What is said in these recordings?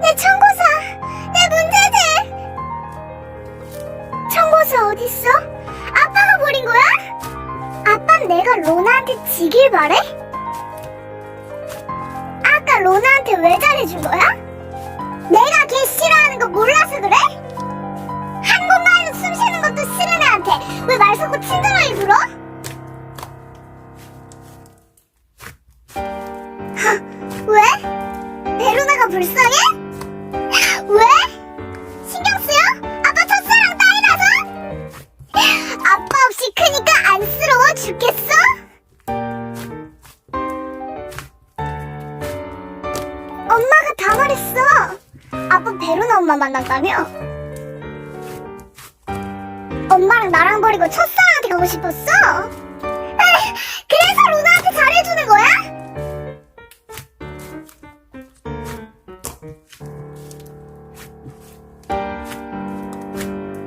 내 청구서! 내 문제들. 청구서 어딨어? 아빠가 버린 거야? 아빤 내가 로나한테 지길 바래? 아까 로나한테 왜 잘해준 거야? 내가 걔 싫어하는 거 몰라서 그래? 한 번만 숨 쉬는 것도 싫은 애한테 왜 말 섞고 친절하게 불어? 왜? 내 로나가 불쌍해? 엄마가 다 말했어. 아빠 베로나 엄마 만났다며? 엄마랑 나랑 버리고 첫사랑한테 가고 싶었어? 에이, 그래서 로나한테 잘해주는 거야?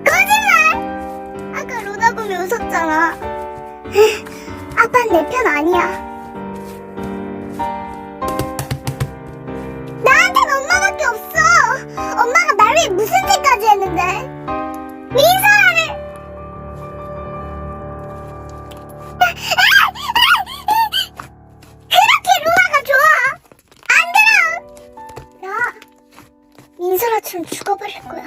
거짓말! 아까 로나 보면 웃었잖아. 에이, 아빠는 내 편 아니야. 그렇게 루아가 좋아. 안 들어. 나 민서라처럼 죽어버릴 거야.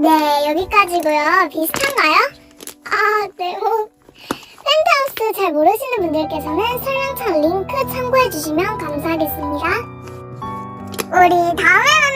네, 여기까지고요. 비슷한가요? 아, 네. 뭐. 펜트하우스 잘 모르시는 분들께서는 설명창 링크 참고해 주시면 감사하겠습니다. 우리 다음에